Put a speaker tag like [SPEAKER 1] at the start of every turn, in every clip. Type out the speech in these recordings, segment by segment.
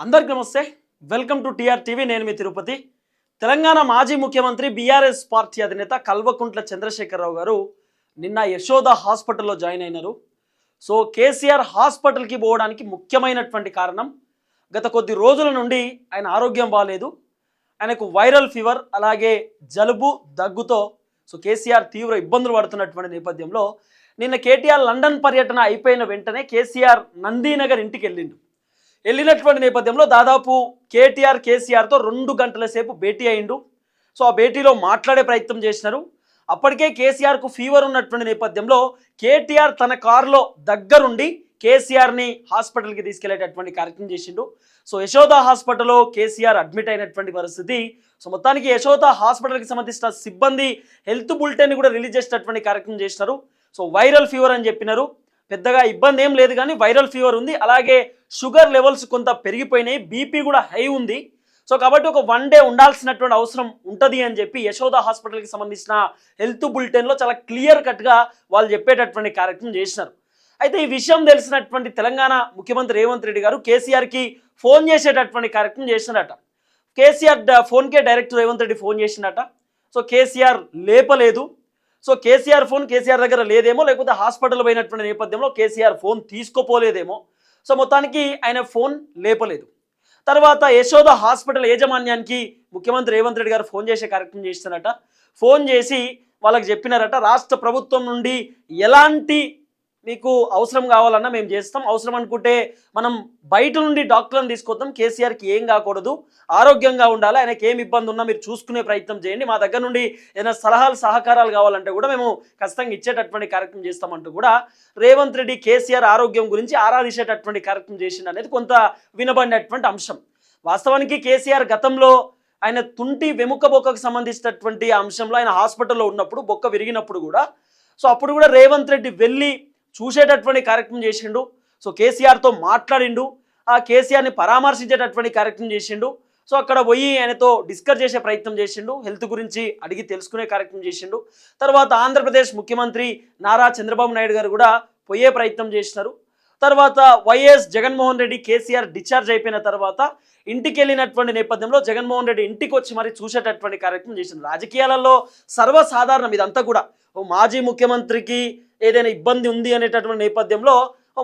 [SPEAKER 1] అందరికి నమస్తే. Welcome to TR TV. నేను మీ తిరుపతి. తెలంగాణ మాజీ ముఖ్యమంత్రి బీఆర్ఎస్ పార్టీ అధినేత కల్వకుంట్ల చంద్రశేఖరరావు గారు నిన్న యశోద హాస్పిటల్లో జాయిన్ అయినారు. సో కేసీఆర్ హాస్పిటల్కి పోవడానికి ముఖ్యమైనటువంటి కారణం గత కొద్ది రోజుల నుండి ఆయన ఆరోగ్యం బాగాలేదు ఆయనకు వైరల్ ఫీవర్ అలాగే జలుబు దగ్గుతో సో కేసీఆర్ తీవ్ర ఇబ్బందులు పడుతున్నటువంటి నేపథ్యంలో నిన్న కేటీఆర్ లండన్ పర్యటన అయిపోయిన వెంటనే కేసీఆర్ నందీనగర్ ఇంటికి వెళ్ళిండు. వెళ్ళినటువంటి నేపథ్యంలో దాదాపు కేటీఆర్ కేసీఆర్తో రెండు గంటల సేపు భేటీ అయిండు. సో ఆ భేటీలో మాట్లాడే ప్రయత్నం చేసినారు. అప్పటికే కేసీఆర్కు ఫీవర్ ఉన్నటువంటి నేపథ్యంలో కేటీఆర్ తన కారులో దగ్గరుండి కేసీఆర్ని హాస్పిటల్కి తీసుకెళ్ళేటటువంటి కార్యక్రమం చేసిండు. సో యశోద హాస్పిటల్లో కేసీఆర్ అడ్మిట్ అయినటువంటి పరిస్థితి. సో మొత్తానికి యశోద హాస్పిటల్కి సంబంధించిన సిబ్బంది హెల్త్ బులెటిన్ కూడా రిలీజ్ చేసేటటువంటి కార్యక్రమం చేసినారు. సో వైరల్ ఫీవర్ అని చెప్పినారు. పెద్దగా ఇబ్బంది ఏం లేదు కానీ వైరల్ ఫీవర్ ఉంది. అలాగే షుగర్ లెవెల్స్ కొంత పెరిగిపోయినాయి బీపీ కూడా హై ఉంది. సో కాబట్టి ఒక వన్ డే ఉండాల్సినటువంటి అవసరం ఉంటుంది అని చెప్పి యశోద హాస్పిటల్కి సంబంధించిన హెల్త్ బులెటిన్లో చాలా క్లియర్ కట్గా వాళ్ళు చెప్పేటటువంటి కార్యక్రమం చేసినారు. అయితే ఈ విషయం తెలిసినటువంటి తెలంగాణ ముఖ్యమంత్రి రేవంత్ రెడ్డి గారు కేసీఆర్కి ఫోన్ చేసేటటువంటి కార్యక్రమం చేసినారట. కేసీఆర్ ఫోన్కే డైరెక్ట్ రేవంత్ రెడ్డి ఫోన్ చేసినట సో కేసీఆర్ లేపలేదు. సో కేసీఆర్ ఫోన్ కేసీఆర్ దగ్గర లేదేమో లేకపోతే హాస్పిటల్ పోయినటువంటి నేపథ్యంలో కేసీఆర్ ఫోన్ తీసుకోపోలేదేమో. సో మొత్తానికి ఆయన ఫోన్ లేపలేదు. తర్వాత యశోద హాస్పిటల్ యాజమాన్యానికి ముఖ్యమంత్రి రేవంత్ రెడ్డి గారు ఫోన్ చేసే కార్యక్రమం చేస్తున్నారట. ఫోన్ చేసి వాళ్ళకి చెప్పినారట రాష్ట్ర ప్రభుత్వం నుండి ఎలాంటి మీకు అవసరం కావాలన్నా మేము చేస్తాం. అవసరం అనుకుంటే మనం బయట నుండి డాక్టర్లను తీసుకొద్దాం. కేసీఆర్కి ఏం కాకూడదు. ఆరోగ్యంగా ఉండాలి. ఆయనకి ఏం ఇబ్బంది ఉన్నా మీరు చూసుకునే ప్రయత్నం చేయండి. మా దగ్గర నుండి ఏదైనా సలహాలు సహకారాలు కావాలంటే కూడా మేము ఖచ్చితంగా ఇచ్చేటటువంటి కార్యక్రమం చేస్తామంటూ కూడా రేవంత్ రెడ్డి కేసీఆర్ ఆరోగ్యం గురించి ఆరాధించేటటువంటి కార్యక్రమం చేసిండు అనేది కొంత వినబడినటువంటి అంశం. వాస్తవానికి కేసీఆర్ గతంలో ఆయన తుంటి వెముక బొక్కకు సంబంధించినటువంటి అంశంలో ఆయన హాస్పిటల్లో ఉన్నప్పుడు బొక్క విరిగినప్పుడు కూడా సో అప్పుడు కూడా రేవంత్ రెడ్డి వెళ్ళి చూసేటటువంటి కార్యక్రమం చేసిండు. సో కేసీఆర్తో మాట్లాడిండు. ఆ కేసీఆర్ని పరామర్శించేటటువంటి కార్యక్రమం చేసిండు. సో అక్కడ పోయి ఆయనతో డిస్కస్ చేసే ప్రయత్నం చేసిండు. హెల్త్ గురించి అడిగి తెలుసుకునే కార్యక్రమం చేసిండు. తర్వాత ఆంధ్రప్రదేశ్ ముఖ్యమంత్రి నారా చంద్రబాబు నాయుడు గారు కూడా పోయే ప్రయత్నం చేసినారు. తర్వాత YS Jaganmohan Reddy KCR discharge అయిపోయిన తర్వాత ఇంటికి వెళ్ళినటువంటి నేపథ్యంలో జగన్మోహన్ రెడ్డి ఇంటికి వచ్చి మరి చూసేటటువంటి కార్యక్రమం చేసింది. రాజకీయాలలో సర్వసాధారణం ఇదంతా కూడా. మాజీ ముఖ్యమంత్రికి ఏదైనా ఇబ్బంది ఉంది అనేటటువంటి నేపథ్యంలో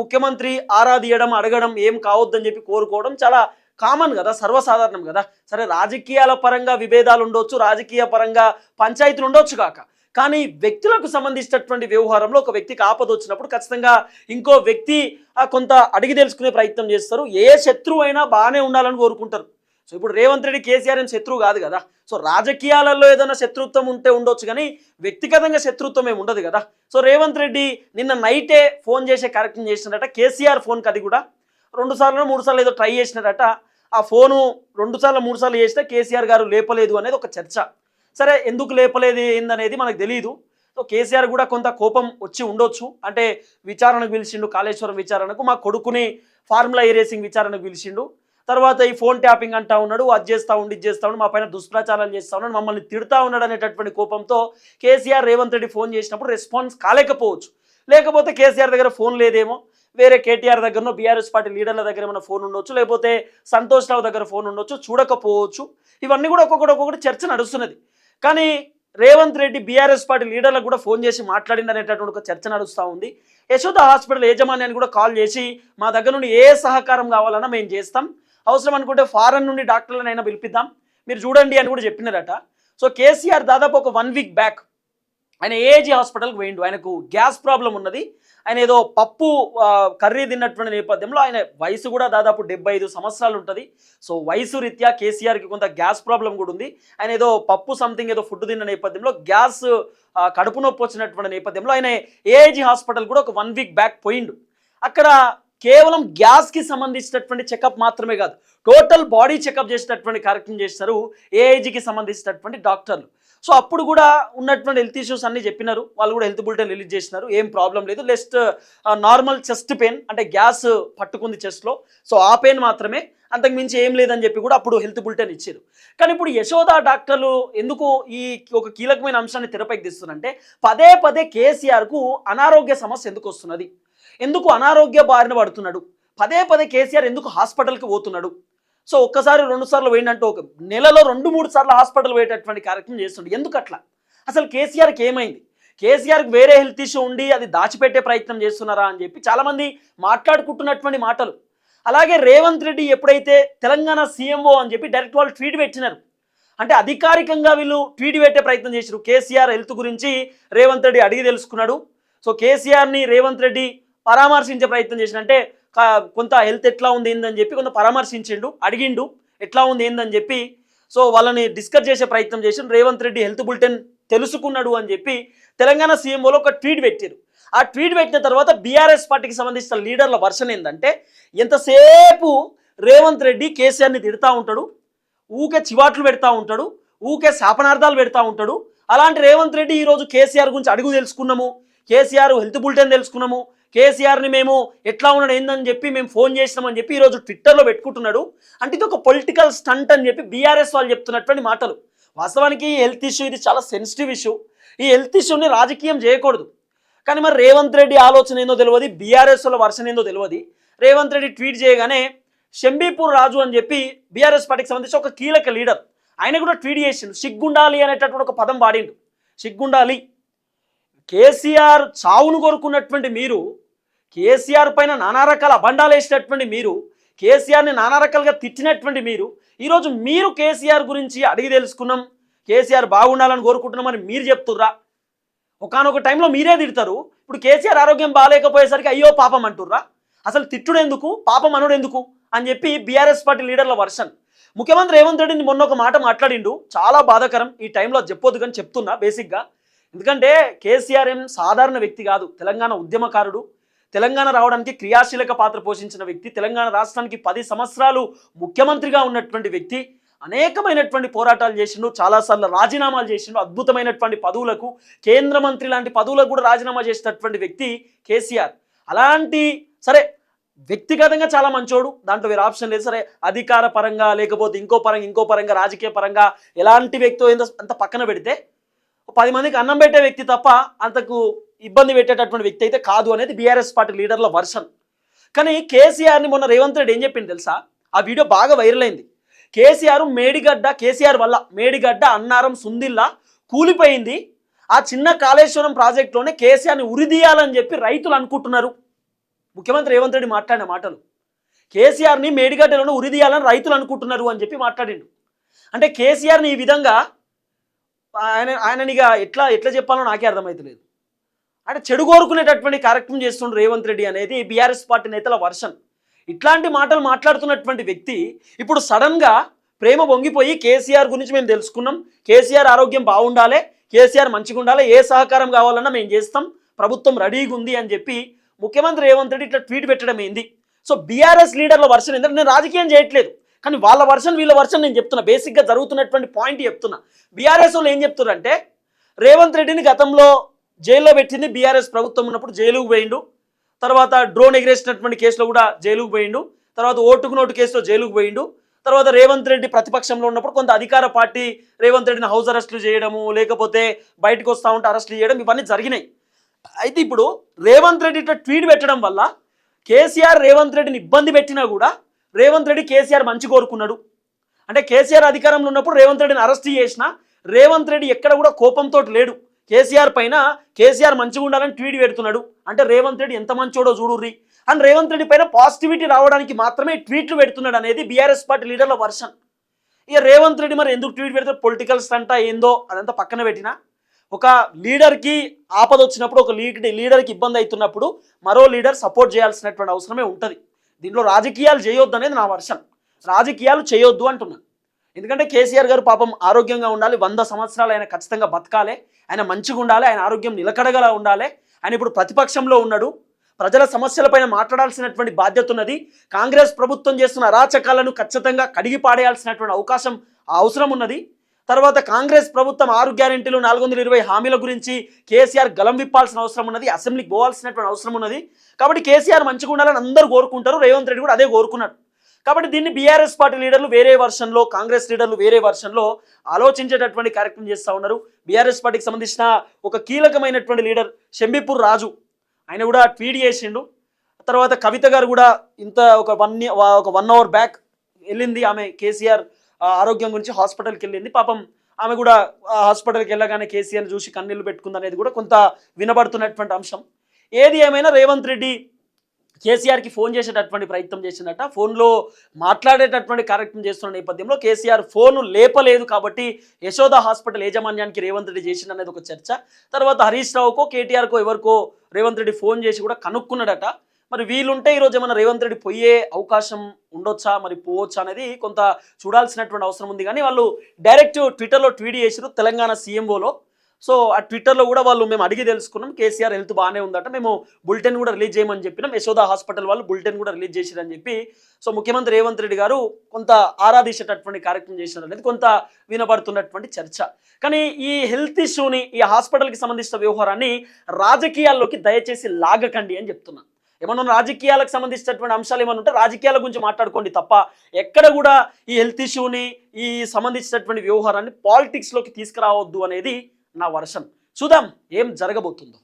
[SPEAKER 1] ముఖ్యమంత్రి ఆరాధియడం అడగడం ఏం కావద్దని చెప్పి కోరుకోవడం చాలా కామన్ కదా సర్వసాధారణం కదా. సరే రాజకీయాల పరంగా విభేదాలు ఉండొచ్చు రాజకీయ పరంగా పంచాయతీలు ఉండొచ్చు కాక. కానీ వ్యక్తులకు సంబంధించినటువంటి వ్యవహారంలో ఒక వ్యక్తికి ఆపద వచ్చినప్పుడు ఖచ్చితంగా ఇంకో వ్యక్తి ఆ, కొంత అడిగి తెలుసుకునే ప్రయత్నం చేస్తారు. ఏ శత్రువు అయినా బాగానే ఉండాలని కోరుకుంటారు. సో ఇప్పుడు రేవంత్ రెడ్డి కేసీఆర్ ఏం శత్రువు కాదు కదా. సో రాజకీయాలలో ఏదైనా శత్రుత్వం ఉంటే ఉండొచ్చు కానీ వ్యక్తిగతంగా శత్రుత్వం ఏమి ఉండదు కదా. సో రేవంత్ రెడ్డి నిన్న నైటే ఫోన్ చేసే కార్యక్రమం చేసినట కేసీఆర్ ఫోన్కి అది కూడా. రెండు సార్లు మూడు సార్లు ఏదో ట్రై చేసినారట ఆ ఫోను రెండు సార్లు మూడు సార్లు చేస్తే కేసీఆర్ గారు లేపలేదు అనేది ఒక చర్చ. సరే ఎందుకు లేపలేదు ఏందనేది మనకు తెలియదు సో కేసీఆర్ కూడా కొంత కోపం వచ్చి ఉండొచ్చు. అంటే విచారణకు పిలిచిండు కాళేశ్వరం విచారణకు మా కొడుకుని ఫార్ములా ఏ రేసింగ్ విచారణకు పిలిచిండు. తర్వాత ఈ ఫోన్ ట్యాపింగ్ అంటా ఉన్నాడు అది చేస్తా ఉండి ఇది చేస్తా ఉండి మా పైన దుష్ప్రచారాలు చేస్తా ఉన్నాడు మమ్మల్ని తిడతా ఉన్నాడు అనేటటువంటి కోపంతో కేసీఆర్ రేవంత్ రెడ్డి ఫోన్ చేసినప్పుడు రెస్పాన్స్ కాలేకపోవచ్చు. లేకపోతే కేసీఆర్ దగ్గర ఫోన్ లేదేమో వేరే కేటీఆర్ దగ్గరనో బీఆర్ఎస్ పార్టీ లీడర్ల దగ్గర ఏమైనా ఫోన్ ఉండొచ్చు లేకపోతే సంతోష్ రావు దగ్గర ఫోన్ ఉండొచ్చు చూడకపోవచ్చు. ఇవన్నీ కూడా ఒక్కొక్కటి ఒక్కొక్కటి చర్చ నడుస్తున్నది. కానీ రేవంత్ రెడ్డి బీఆర్ఎస్ పార్టీ లీడర్లకు కూడా ఫోన్ చేసి మాట్లాడింది అనేటటువంటి ఒక చర్చ నడుస్తూ ఉంది. యశోద హాస్పిటల్ యాజమాన్యాన్ని కూడా కాల్ చేసి మా దగ్గర నుండి ఏ సహకారం కావాలన్నా మేము చేస్తాం. అవసరం అనుకుంటే ఫారెన్ నుండి డాక్టర్లనైనా పిలిపిద్దాం. మీరు చూడండి అని కూడా చెప్పినారట. సో కేసీఆర్ దాదాపు ఒక వన్ వీక్ బ్యాక్ ఆయన ఏజీ హాస్పిటల్కి పోయిండు. ఆయనకు గ్యాస్ ప్రాబ్లం ఉన్నది. ఆయన ఏదో పప్పు కర్రీ తిన్నటువంటి నేపథ్యంలో ఆయన వయసు కూడా దాదాపు డెబ్బై ఐదు సంవత్సరాలు ఉంటుంది. సో వయసు రీత్యా కేసీఆర్కి కొంత గ్యాస్ ప్రాబ్లం కూడా ఉంది. ఆయన ఏదో పప్పు సంథింగ్ ఏదో ఫుడ్ తిన్న నేపథ్యంలో గ్యాస్ కడుపు నొప్పి వచ్చినటువంటి నేపథ్యంలో ఆయన ఏఐజీ హాస్పిటల్ కూడా ఒక వన్ వీక్ బ్యాక్ పోయిండు. అక్కడ కేవలం గ్యాస్కి సంబంధించినటువంటి చెకప్ మాత్రమే కాదు టోటల్ బాడీ చెకప్ చేసేటటువంటి కార్యక్రమం చేస్తారు ఏఐజీకి సంబంధించినటువంటి డాక్టర్లు. సో అప్పుడు కూడా ఉన్నటువంటి హెల్త్ ఇష్యూస్ అన్ని చెప్పినారు. వాళ్ళు కూడా హెల్త్ బులెటిన్ రిలీజ్ చేసినారు. ఏం ప్రాబ్లం లేదు. లెస్ట్ నార్మల్ చెస్ట్ పెయిన్ అంటే గ్యాస్ పట్టుకుంది చెస్ట్లో సో ఆ పెయిన్ మాత్రమే. అంతకు మించి ఏం లేదని చెప్పి కూడా అప్పుడు హెల్త్ బులెటిన్ ఇచ్చారు. కానీ ఇప్పుడు యశోద డాక్టర్లు ఎందుకు ఈ ఒక కీలకమైన అంశాన్ని తెరపైకి తీస్తున్నారంటే పదే పదే కేసీఆర్కు అనారోగ్య సమస్య ఎందుకు వస్తున్నది? ఎందుకు అనారోగ్య బారిన పడుతున్నాడు? పదే పదే కేసీఆర్ ఎందుకు హాస్పిటల్కి పోతున్నాడు? సో ఒక్కసారి రెండు సార్లు వేయండి ఒక నెలలో రెండు మూడు సార్లు హాస్పిటల్ పోయేటటువంటి కార్యక్రమం చేస్తుండే. ఎందుకు అట్లా? అసలు కేసీఆర్కి ఏమైంది? కేసీఆర్కి వేరే హెల్త్ ఇష్యూ ఉండి అది దాచిపెట్టే ప్రయత్నం చేస్తున్నారా అని చెప్పి చాలామంది మాట్లాడుకుంటున్నటువంటి మాటలు. అలాగే రేవంత్ రెడ్డి ఎప్పుడైతే తెలంగాణ సీఎంఓ అని చెప్పి డైరెక్ట్ వాళ్ళు ట్వీట్ పెట్టినారు. అంటే అధికారికంగా వీళ్ళు ట్వీట్ పెట్టే ప్రయత్నం చేశారు కేసీఆర్ హెల్త్ గురించి రేవంత్ రెడ్డి అడిగి తెలుసుకున్నాడు. సో కేసీఆర్ని రేవంత్ రెడ్డి పరామర్శించే ప్రయత్నం చేసిన అంటే కొంత హెల్త్ ఎట్లా ఉంది ఏందని చెప్పి కొంత పరామర్శించిండు అడిగిండు ఎట్లా ఉంది ఏందని చెప్పి. సో వాళ్ళని డిస్కస్ చేసే ప్రయత్నం చేసి రేవంత్ రెడ్డి హెల్త్ బులెటిన్ తెలుసుకున్నాడు అని చెప్పి తెలంగాణ సీఎంఓలో ఒక ట్వీట్ పెట్టారు. ఆ ట్వీట్ పెట్టిన తర్వాత బీఆర్ఎస్ పార్టీకి సంబంధించిన లీడర్ల వర్షన్ ఏంటంటే ఎంతసేపు రేవంత్ రెడ్డి కేసీఆర్ని తిడతా ఉంటాడు ఊకే చివాట్లు పెడతా ఉంటాడు ఊకే శాపనార్థాలు పెడతా ఉంటాడు అలాంటి రేవంత్ రెడ్డి ఈరోజు కేసీఆర్ గురించి అడుగు తెలుసుకున్నాము కేసీఆర్ హెల్త్ బులెటిన్ తెలుసుకున్నాము కేసీఆర్ని మేము ఎట్లా ఉన్నాడు ఏందని చెప్పి మేము ఫోన్ చేసినామని చెప్పి ఈరోజు ట్విట్టర్లో పెట్టుకుంటున్నాడు. అంటే ఇది ఒక పొలిటికల్ స్టంట్ అని చెప్పి బీఆర్ఎస్ వాళ్ళు చెప్తున్నటువంటి మాటలు. వాస్తవానికి హెల్త్ ఇష్యూ ఇది చాలా సెన్సిటివ్ ఇష్యూ. ఈ హెల్త్ ఇష్యూని రాజకీయం చేయకూడదు. కానీ మరి రేవంత్ రెడ్డి ఆలోచన ఏందో తెలియదు బీఆర్ఎస్ వాళ్ళ వర్షన్ ఏందో తెలియదు. రేవంత్ రెడ్డి ట్వీట్ చేయగానే షంబీపూర్ రాజు అని చెప్పి బీఆర్ఎస్ పార్టీకి సంబంధించి ఒక కీలక లీడర్ ఆయన కూడా ట్వీట్ చేసిండు. సిగ్గుండాలి అనేటటువంటి ఒక పదం వాడిండు. సిగ్గుండాలి. కేసీఆర్ చావును కోరుకున్నటువంటి మీరు కేసీఆర్ పైన నానా రకాల అబండాలు వేసినటువంటి మీరు కేసీఆర్ని నానా రకాలుగా తిట్టినటువంటి మీరు ఈరోజు మీరు కేసీఆర్ గురించి అడిగి తెలుసుకున్నాం. కేసీఆర్ బాగుండాలని కోరుకుంటున్నామని మీరు చెప్తుర్రా? ఒకనొక టైంలో మీరే తిడతారు. ఇప్పుడు కేసీఆర్ ఆరోగ్యం బాగాలేకపోయేసరికి అయ్యో పాపం అంటుర్రా? అసలు తిట్టుడు ఎందుకు? పాపం అనుడు ఎందుకు? అని చెప్పి బీఆర్ఎస్ పార్టీ లీడర్ల వర్షన్. ముఖ్యమంత్రి రేవంత్ రెడ్డిని మొన్న ఒక మాట మాట్లాడిండు. చాలా బాధాకరం. ఈ టైంలో చెప్పొద్దు కానీ చెప్తున్నా బేసిక్గా. ఎందుకంటే కేసీఆర్ ఏం సాధారణ వ్యక్తి కాదు. తెలంగాణ ఉద్యమకారుడు. తెలంగాణ రావడానికి క్రియాశీలక పాత్ర పోషించిన వ్యక్తి తెలంగాణ రాష్ట్రానికి పది సంవత్సరాలు ముఖ్యమంత్రిగా ఉన్నటువంటి వ్యక్తి అనేకమైనటువంటి పోరాటాలు చేసిండు చాలాసార్లు రాజీనామాలు చేసిండు అద్భుతమైనటువంటి పదవులకు కేంద్ర మంత్రి లాంటి పదవులకు కూడా రాజీనామా చేసినటువంటి వ్యక్తి కేసీఆర్. అలాంటి సరే వ్యక్తిగతంగా చాలా మంచోడు దాంట్లో వేరే ఆప్షన్ లేదు. సరే అధికార పరంగా లేకపోతే ఇంకో పరంగా ఇంకో పరంగా రాజకీయ పరంగా ఎలాంటి వ్యక్తి ఏందో అంత పక్కన పెడితే పది మందికి అన్నం పెట్టే వ్యక్తి తప్ప అంతకు ఇబ్బంది పెట్టేటటువంటి వ్యక్తి అయితే కాదు అనేది బీఆర్ఎస్ పార్టీ లీడర్ల వర్షన్. కానీ కేసీఆర్ని మొన్న రేవంత్ రెడ్డి ఏం చెప్పింది తెలుసా? ఆ వీడియో బాగా వైరల్ అయింది. కేసీఆర్ మేడిగడ్డ కేసీఆర్ వల్ల మేడిగడ్డ అన్నారం సుందిల్లా కూలిపోయింది. ఆ చిన్న కాళేశ్వరం ప్రాజెక్టులోనే కేసీఆర్ని ఉరిదీయాలని చెప్పి రైతులు అనుకుంటున్నారు. ముఖ్యమంత్రి రేవంత్ రెడ్డి మాట్లాడిన మాటలు. కేసీఆర్ని మేడిగడ్డలోనే ఉరిదీయాలని రైతులు అనుకుంటున్నారు అని చెప్పి మాట్లాడిండు. అంటే కేసీఆర్ని ఈ విధంగా ఆయన ఆయననిగా ఎట్లా ఎట్లా చెప్పాలో నాకే అర్థమవుతలేదు అంటే చెడు కోరుకునేటటువంటి కార్యక్రమం చేస్తుండ్రు రేవంత్ రెడ్డి అనేది బీఆర్ఎస్ పార్టీ నేతల వర్షన్. ఇట్లాంటి మాటలు మాట్లాడుతున్నటువంటి వ్యక్తి ఇప్పుడు సడన్గా ప్రేమ పొంగిపోయి కేసీఆర్ గురించి మేము తెలుసుకున్నాం. కేసీఆర్ ఆరోగ్యం బాగుండాలి కేసీఆర్ మంచిగా ఉండాలి ఏ సహకారం కావాలన్నా మేము చేస్తాం ప్రభుత్వం రెడీగా ఉంది అని చెప్పి ముఖ్యమంత్రి రేవంత్ రెడ్డి ఇట్లా ట్వీట్ పెట్టడం ఏంది? సో బీఆర్ఎస్ లీడర్ల వర్షన్ ఏంటంటే నేను రాజకీయం చేయట్లేదు. కానీ వాళ్ళ వర్షన్ వీళ్ళ వర్షన్ నేను చెప్తున్నా. బేసిక్గా జరుగుతున్నటువంటి పాయింట్ చెప్తున్నా. బీఆర్ఎస్ వాళ్ళు ఏం చెప్తున్నారంటే రేవంత్ రెడ్డిని గతంలో జైల్లో పెట్టింది బీఆర్ఎస్ ప్రభుత్వం ఉన్నప్పుడు జైలుకు పోయిండు. తర్వాత డ్రోన్ ఎగిరేసినటువంటి కేసులో కూడా జైలుకు పోయిండు. తర్వాత ఓటుకు నోటు కేసులో జైలుకు పోయిండు. తర్వాత రేవంత్ రెడ్డి ప్రతిపక్షంలో ఉన్నప్పుడు కొంత అధికార పార్టీ రేవంత్ రెడ్డిని హౌస్ అరెస్టులు చేయడము లేకపోతే బయటకు వస్తూ ఉంటే అరెస్టులు చేయడం ఇవన్నీ జరిగినాయి. అయితే ఇప్పుడు రేవంత్ రెడ్డి ఇట్లా ట్వీట్ పెట్టడం వల్ల కేసీఆర్ రేవంత్ రెడ్డిని ఇబ్బంది పెట్టినా కూడా రేవంత్ రెడ్డి కేసీఆర్ మంచి కోరుకున్నాడు. అంటే కేసీఆర్ అధికారంలో ఉన్నప్పుడు రేవంత్ రెడ్డిని అరెస్ట్ చేసిన రేవంత్ రెడ్డి ఎక్కడ కూడా కోపంతో లేడు. కేసీఆర్ పైన కేసీఆర్ మంచిగా ఉండాలని ట్వీట్ పెడుతున్నాడు. అంటే రేవంత్ రెడ్డి ఎంత మంచోడో చూడుర్రి. అండ్ రేవంత్ రెడ్డి పైన పాజిటివిటీ రావడానికి మాత్రమే ట్వీట్లు పెడుతున్నాడు అనేది బీఆర్ఎస్ పార్టీ లీడర్ల వర్షన్ ఇక రేవంత్ రెడ్డి మరి ఎందుకు ట్వీట్ పెడితే పొలిటికల్ స్టంట ఏందో అదంతా పక్కన పెట్టినా. ఒక లీడర్కి ఆపద వచ్చినప్పుడు ఒక లీడ్ లీడర్కి ఇబ్బంది అవుతున్నప్పుడు మరో లీడర్ సపోర్ట్ చేయాల్సినటువంటి అవసరమే ఉంటుంది. దీంట్లో రాజకీయాలు చేయొద్దు అనేది నా వర్షన్ రాజకీయాలు చేయొద్దు అంటున్నాను ఎందుకంటే కేసీఆర్ గారు పాపం ఆరోగ్యంగా ఉండాలి వంద సంవత్సరాలు ఆయన ఖచ్చితంగా బతకాలి ఆయన మంచిగా ఉండాలి ఆయన ఆరోగ్యం నిలకడగల ఉండాలి. ఆయన ఇప్పుడు ప్రతిపక్షంలో ఉన్నాడు. ప్రజల సమస్యలపైన మాట్లాడాల్సినటువంటి బాధ్యత ఉన్నది. కాంగ్రెస్ ప్రభుత్వం చేస్తున్న అరాచకాలను ఖచ్చితంగా కడిగి పాడేయాల్సినటువంటి అవకాశం అవసరం ఉన్నది. తర్వాత కాంగ్రెస్ ప్రభుత్వం ఆరు గ్యారెంటీలు నాలుగు వందల ఇరవై హామీల గురించి కేసీఆర్ గలం విప్పాల్సిన అవసరం ఉన్నది అసెంబ్లీకి పోవాల్సినటువంటి అవసరం ఉన్నది. కాబట్టి కేసీఆర్ మంచిగా ఉండాలని అందరూ కోరుకుంటారు. రేవంత్ రెడ్డి కూడా అదే కోరుకున్నాడు. కాబట్టి దీన్ని బీఆర్ఎస్ పార్టీ లీడర్లు వేరే వర్షన్లో కాంగ్రెస్ లీడర్లు వేరే వర్షన్లో ఆలోచించేటటువంటి కార్యక్రమం చేస్తూ ఉన్నారు. బీఆర్ఎస్ పార్టీకి సంబంధించిన ఒక కీలకమైనటువంటి లీడర్ షంబీపూర్ రాజు. ఆయన కూడా ట్వీట్ చేసిండు. తర్వాత కవిత గారు కూడా ఇంత ఒక వన్ ఒక వన్ అవర్ బ్యాక్ వెళ్ళింది. ఆమె కేసీఆర్ ఆరోగ్యం గురించి హాస్పిటల్కి వెళ్ళింది. పాపం ఆమె కూడా హాస్పిటల్కి వెళ్ళగానే కేసీఆర్ చూసి కన్నీళ్ళు పెట్టుకుంది అనేది కూడా కొంత వినబడుతున్నటువంటి అంశం. ఏది ఏమైనా రేవంత్ రెడ్డి కేసీఆర్కి ఫోన్ చేసేటటువంటి ప్రయత్నం చేసిందట. ఫోన్లో మాట్లాడేటటువంటి కార్యక్రమం చేస్తున్న నేపథ్యంలో కేసీఆర్ ఫోన్ లేపలేదు కాబట్టి యశోద హాస్పిటల్ యాజమాన్యానికి రేవంత్ రెడ్డి చేసింది అనేది ఒక చర్చ. తర్వాత హరీష్ రావుకో కేటీఆర్కో ఎవరికో రేవంత్ రెడ్డి ఫోన్ చేసి కూడా కనుక్కున్నాడట. మరి వీలుంటే ఈరోజు ఏమైనా రేవంత్ రెడ్డి పోయే అవకాశం ఉండొచ్చా? మరి పోవచ్చా అనేది కొంత చూడాల్సినటువంటి అవసరం ఉంది. కానీ వాళ్ళు డైరెక్ట్ ట్విట్టర్లో ట్వీట్ చేసారు తెలంగాణ సీఎంఓలో సో ఆ ట్విట్టర్లో కూడా వాళ్ళు మేము అడిగి తెలుసుకున్నాం కేసీఆర్ హెల్త్ బాగానే ఉందట మేము బులెటిన్ కూడా రిలీజ్ చేయమని చెప్పినాం యశోద హాస్పిటల్ వాళ్ళు బులెటిన్ కూడా రిలీజ్ చేసిరని చెప్పి సో ముఖ్యమంత్రి రేవంత్ రెడ్డి గారు కొంత ఆరాధించేటటువంటి కార్యక్రమం చేసినారు అనేది కొంత వినబడుతున్నటువంటి చర్చ. కానీ ఈ హెల్త్ ఇష్యూని ఈ హాస్పిటల్కి సంబంధించిన వ్యవహారాన్ని రాజకీయాల్లోకి దయచేసి లాగకండి అని చెప్తున్నా. ఏమన్నా రాజకీయాలకు సంబంధించినటువంటి అంశాలు ఏమైనా ఉంటే రాజకీయాల గురించి మాట్లాడుకోండి తప్ప ఎక్కడ కూడా ఈ హెల్త్ ఇష్యూని ఈ సంబంధించినటువంటి వ్యవహారాన్ని పాలిటిక్స్లోకి తీసుకురావద్దు అనేది నా వర్షన్ చూద్దాం ఏం జరగబోతుందో.